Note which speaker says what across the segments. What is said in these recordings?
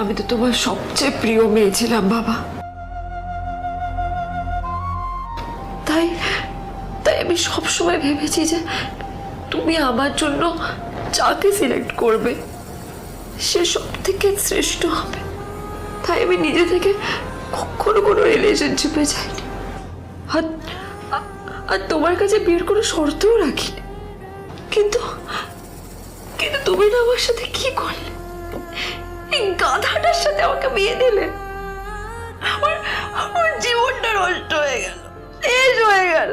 Speaker 1: আমি তো তোমার সবচেয়ে প্রিয় মেয়ে ছিলাম, বাবা। তাই তাই আমি সবসময় ভেবেছি যে তুমি আমার জন্য যাকে সিলেক্ট করবে, সে সব থেকে শ্রেষ্ঠ হবে। তাই আমি নিজে থেকে কখনো কোনো রিলেশনশিপে যাইনি। আর আর তোমার কাছে বিয়ের কোনো শর্তও রাখিনি। কিন্তু কিন্তু তুমি না আমার সাথে কি করলে? এই গাধাটার সাথে আমাকে বিয়ে দিলে আমার আমার জীবনটা নষ্ট হয়ে গেল, শেষ হয়ে গেল।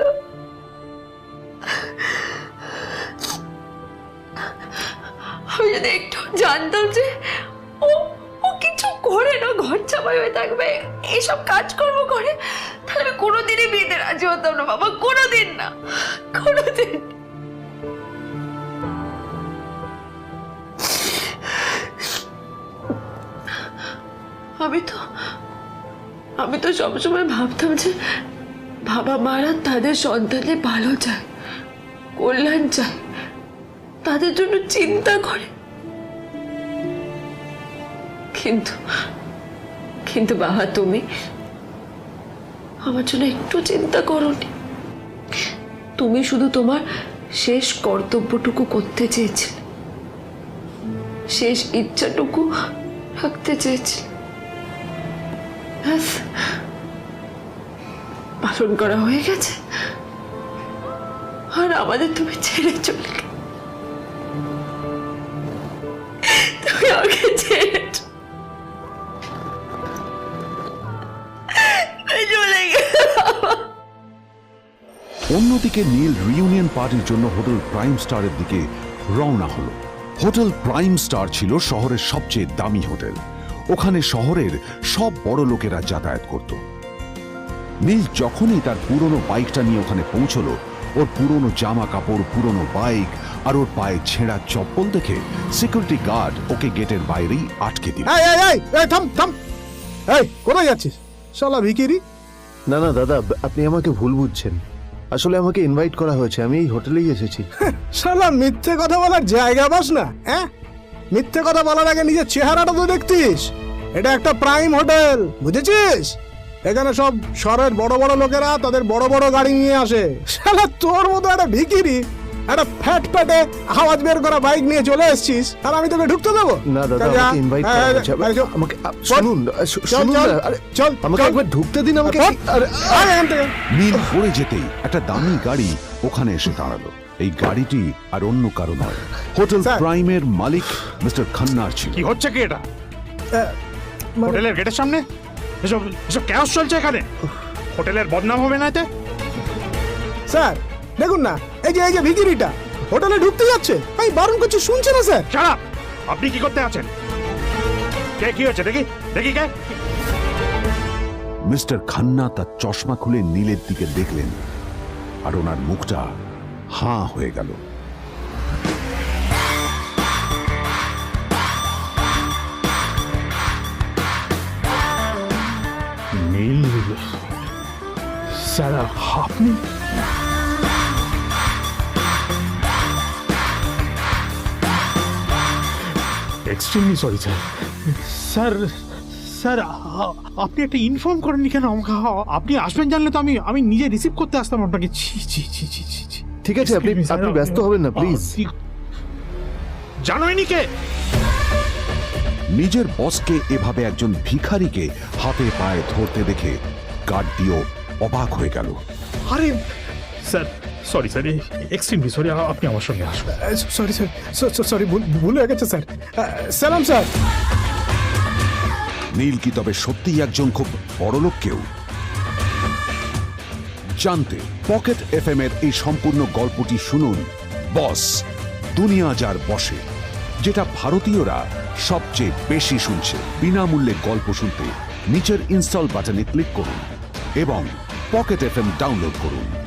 Speaker 1: আমি যদি একটু জানতাম যে ও ও কিছু করে না, ঘর চাপাই হয়ে থাকবে, এইসব কাজকর্ম করে, তাহলে আমি কোনোদিনই বিয়েতে রাজি হতাম না, বাবা, কোনোদিন না। আমি তো আমি তো সবসময় ভাবতাম যে বাবা মারা তাদের সন্তানের ভালো চায়, কল্যাণ চায়, তাদের জন্য চিন্তা করে। কিন্তু কিন্তু বাবা তুমি আমার জন্য একটু চিন্তা করনি। তুমি শুধু তোমার শেষ কর্তব্যটুকু করতে চেয়েছিলে। শেষ ইচ্ছাটুকু রাখতে চেয়েছিলে। ব্যাস পালন করা হয়ে গেছে। আর আমাদের তুমি ছেড়ে চলে তুমি আমাকে ছেড়ে
Speaker 2: অন্যদিকে নীল রিউনিয়ন পার্টির জন্য হোটেল প্রাইম স্টারের দিকে রওনা হলো। হোটেল প্রাইম স্টার ছিল শহরের সবচেয়ে দামি হোটেল। ওখানে শহরের সব বড় লোকেরা যাতায়াত করত। নীল যখনই তার পুরনো বাইকটা নিয়ে ওখানে পৌঁছলো ওর পুরনো জামা কাপড় পুরনো বাইক আর ওর পায়ে ছেঁড়া চপ্পল দেখে সিকিউরিটি গার্ড ওকে গেটের বাইরেই আটকে দিল।
Speaker 3: এই এই এই এই থাম থাম। এই কোথায় যাচ্ছিস? শালা ভিকিরি।
Speaker 4: না না দাদা আপনি আমাকে ভুল বুঝছেন। আসলে আমাকে ইনভাইট করা হয়েছে আমি এই হোটেলেই এসেছি।
Speaker 3: শালা মিথ্যে কথা বলার জায়গা পাস না হ্যাঁ? মিথ্যে কথা বলার আগে নিজের চেহারাটা তো দেখতিস। এটা একটা প্রাইম হোটেল বুঝেছিস? এখানে সব শহরের বড় বড় লোকেরা তাদের বড় বড় গাড়ি নিয়ে আসে। শালা তোর মতো একটা ভিকিরি একটা ফ্যাট ফ্যাটে আওয়াজ বের করা বাইক নিয়ে চলে এসেছিস আর আমি তোকে ঢুকতে দেবো?
Speaker 4: না দাদা আমাকে ইনভাইট শুনুন শুনুন
Speaker 3: চল।
Speaker 4: আমাকে একবার ঢুকতে দিন আমাকে। আরে,
Speaker 2: নীল পড়ে যেতেই একটা দামি গাড়ি ওখানে এসে দাঁড়াল। এই গাড়িটি আর অন্য কারও নয়। হোটেল। প্রাইমের মালিক মিস্টার খান্নার ছিল।
Speaker 5: কি হচ্ছে কি এটা?
Speaker 3: মানে-
Speaker 5: হোটেলের গেটের সামনে? এসব এসব ক্যাশ চলছে এখানে? হোটেলের বদনাম হবে না এতে?
Speaker 3: স্যার দেখুন না এই যে এই যে ভিকিরিটা হোটেলে ঢুকতে যাচ্ছে। আমি বারণ করছি শুনছে না স্যার?
Speaker 5: ছাড়া আপনি কি করতে আছেন? কে কি হচ্ছে দেখি দেখি কে?
Speaker 2: মিস্টার খান্না তার চশমা খুলে নীলের দিকে দেখলেন আর ওনার মুখটা হাঁ হয়ে গেল।
Speaker 5: নীল স্যার আপনি extremely sorry sir sir sir আপনি একটা ইনফর্ম করেননি কেন আমাকে? আপনি আসবেন জানলে তো আমি আমি নিজে রিসিভ করতে আসতাম আপনাকে। ছি ছি ছি ছি ছি ছি।
Speaker 4: ঠিক আছে আপনি. আপনি ব্যস্ত হবেন না প্লিজ
Speaker 5: কি- জানোইনি কে?
Speaker 2: নিজের বসকে এভাবে একজন ভিখারিকে হাতে পায়ে ধরতে দেখে গার্ডটিও অবাক হয়ে গেল।
Speaker 5: আরে sir sorry sir extremely sorry আপনি আমার সঙ্গে আসুন
Speaker 3: সরি স্যার সরি ভুল হয়ে গেছে স্যার। সালাম স্যার।
Speaker 2: নীল কি তবে সত্যিই একজন খুব বড়লোক কেউ। জানতে পকেট এফ এর এই সম্পূর্ণ গল্পটি শুনুন। বস, দুনিয়া যার বসে, যেটা ভারতীয়রা সবচেয়ে বেশি শুনছে। বিনামূল্যে গল্প শুনতে নিচের ইনস্টল বাটনে ক্লিক করুন এবং পকেট এফ ডাউনলোড করুন।